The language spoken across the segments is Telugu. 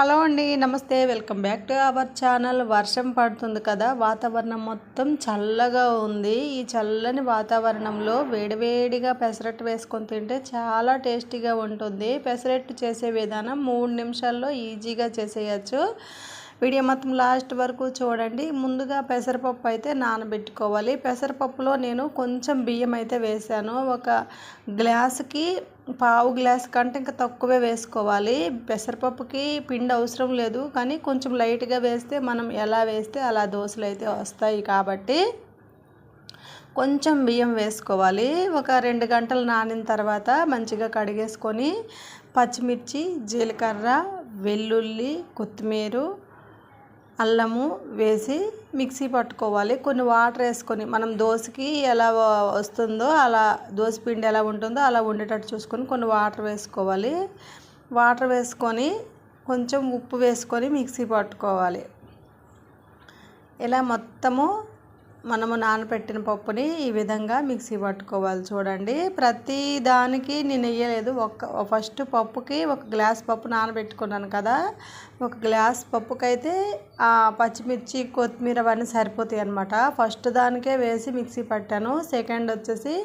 హలో అండి నమస్తే. Welcome back to our channel. వర్షం పడుతుంది కదా వాతావరణం మొత్తం చల్లగా ఉంది. ఈ చల్లని వాతావరణంలో వేడివేడిగా పెసరట్టు వేసుకొని తింటే చాలా టేస్టీగా ఉంటుంది. పెసరట్టు చేసే విధానం మూడు నిమిషాల్లో ఈజీగా చేసేయచ్చు. వీడియో మొత్తం లాస్ట్ వరకు చూడండి. ముందుగా పెసరపప్పు అయితే నానబెట్టుకోవాలి. పెసరపప్పులో నేను కొంచెం బియ్యం అయితే వేసాను. ఒక గ్లాసుకి పావు గ్లాస్ కంటే ఇంకా తక్కువే వేసుకోవాలి. పెసరపప్పుకి పిండి అవసరం లేదు. కానీ కొంచెం లైట్గా వేస్తే మనం ఎలా వేస్తే అలా దోశలు అయితే వస్తాయి కాబట్టి కొంచెం బియ్యం వేసుకోవాలి. ఒక రెండు గంటలు నానిన తర్వాత మంచిగా కడిగేసుకొని పచ్చిమిర్చి జీలకర్ర వెల్లుల్లి కొత్తిమీర అల్లము వేసి మిక్సీ పట్టుకోవాలి. కొన్ని వాటర్ వేసుకొని మనం దోశకి ఎలా వస్తుందో అలా దోశ పిండి ఎలా ఉంటుందో అలా ఉండేటట్టు చూసుకొని కొన్ని వాటర్ వేసుకోవాలి. వాటర్ వేసుకొని కొంచెం ఉప్పు వేసుకొని మిక్సీ పట్టుకోవాలి. ఇలా మొత్తము మనము నానబెట్టిన పప్పుని ఈ విధంగా మిక్సీ పట్టుకోవాలి చూడండి. ప్రతి దానికి నేను వేయలేదు. ఒక ఫస్ట్ పప్పుకి ఒక గ్లాస్ పప్పు నానబెట్టుకున్నాను కదా. ఒక గ్లాస్ పప్పుకైతే పచ్చిమిర్చి కొత్తిమీర అవన్నీ సరిపోతాయి అనమాట ఫస్ట్ దానికే వేసి మిక్సీ పట్టాను. సెకండ్ వచ్చేసి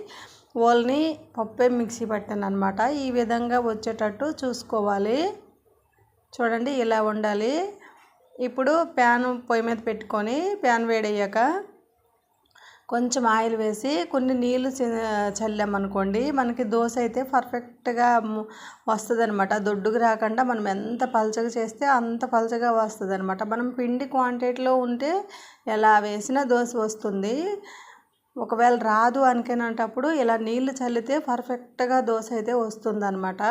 ఓల్ని పప్పే మిక్సీ పట్టాను అనమాట ఈ విధంగా వచ్చేటట్టు చూసుకోవాలి. చూడండి ఇలా ఉండాలి. ఇప్పుడు ప్యాన్ పొయ్యి మీద పెట్టుకొని ప్యాన్ వేడయ్యాక కొంచెం ఆయిల్ వేసి కొన్ని నీళ్ళు చల్లామనుకోండి మనకి దోశ అయితే పర్ఫెక్ట్గా వస్తుంది అనమాట దొడ్డుకు రాకుండా మనం ఎంత పలచగా చేస్తే అంత పలచగా వస్తుంది అనమాట మనం పిండి క్వాంటిటీలో ఉంటే ఎలా వేసినా దోశ వస్తుంది. ఒకవేళ రాదు అనుకునేటప్పుడు ఇలా నీళ్ళు చల్లితే పర్ఫెక్ట్గా దోశ అయితే వస్తుంది అనమాట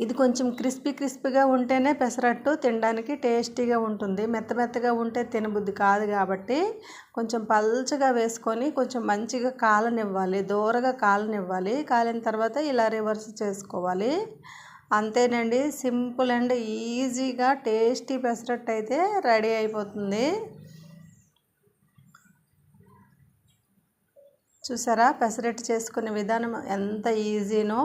ఇది కొంచెం క్రిస్పీ క్రిస్పీగా ఉంటేనే పెసరట్టు తినడానికి టేస్టీగా ఉంటుంది. మెత్త మెత్తగా ఉంటే తినబుద్ధి కాదు కాబట్టి కొంచెం పల్చగా వేసుకొని కొంచెం మంచిగా కాలనివ్వాలి. దూరగా కాలనివ్వాలి. కాలిన తర్వాత ఇలా రివర్స్ చేసుకోవాలి. అంతేనండి. సింపుల్ అండ్ ఈజీగా టేస్టీ పెసరట్టు అయితే రెడీ అయిపోతుంది. చూసారా? పెసరట్టు చేసుకునే విధానం ఎంత ఈజీనో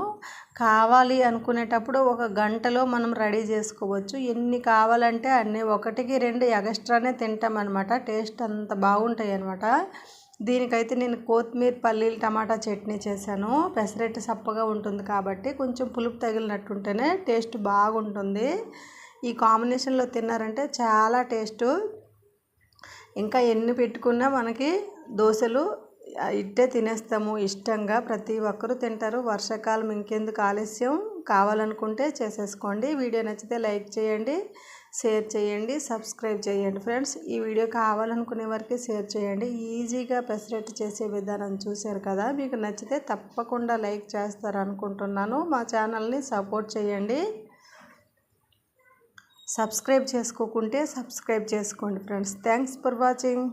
కావాలి అనుకునేటప్పుడు ఒక గంటలో మనం రెడీ చేసుకోవచ్చు. ఎన్ని కావాలంటే అన్నీ ఒకటికి రెండు ఎగస్ట్రానే తింటామన్నమాట. టేస్ట్ అంత బాగుంటాయి అనమాట దీనికైతే నేను కొత్తిమీర పల్లీలు టమాటా చట్నీ చేశాను. పెసరట్టు సప్పగా ఉంటుంది కాబట్టి కొంచెం పులుపు తగిలినట్టుంటేనే టేస్ట్ బాగుంటుంది. ఈ కాంబినేషన్లో తిన్నారంటే చాలా టేస్టు. ఇంకా ఎన్ని పెట్టుకున్నా మనకి దోశలు ఇట్టే తినేస్తాము ఇష్టంగా ప్రతి ఒక్కరూ తింటారు. వర్షాకాలం ఇంకెందుకు ఆలస్యం? కావాలనుకుంటే చేసేసుకోండి. వీడియో నచ్చితే లైక్ చేయండి షేర్ చేయండి సబ్స్క్రైబ్ చేయండి ఫ్రెండ్స్. ఈ వీడియో కావాలనుకునే వరకు షేర్ చేయండి. ఈజీగా పెసరెట్ చేసే విధానం చూశారు కదా? మీకు నచ్చితే తప్పకుండా లైక్ చేస్తారు అనుకుంటున్నాను మా ఛానల్ని సపోర్ట్ చేయండి. సబ్స్క్రైబ్ చేసుకోకుంటే సబ్స్క్రైబ్ చేసుకోండి ఫ్రెండ్స్. Thanks for watching.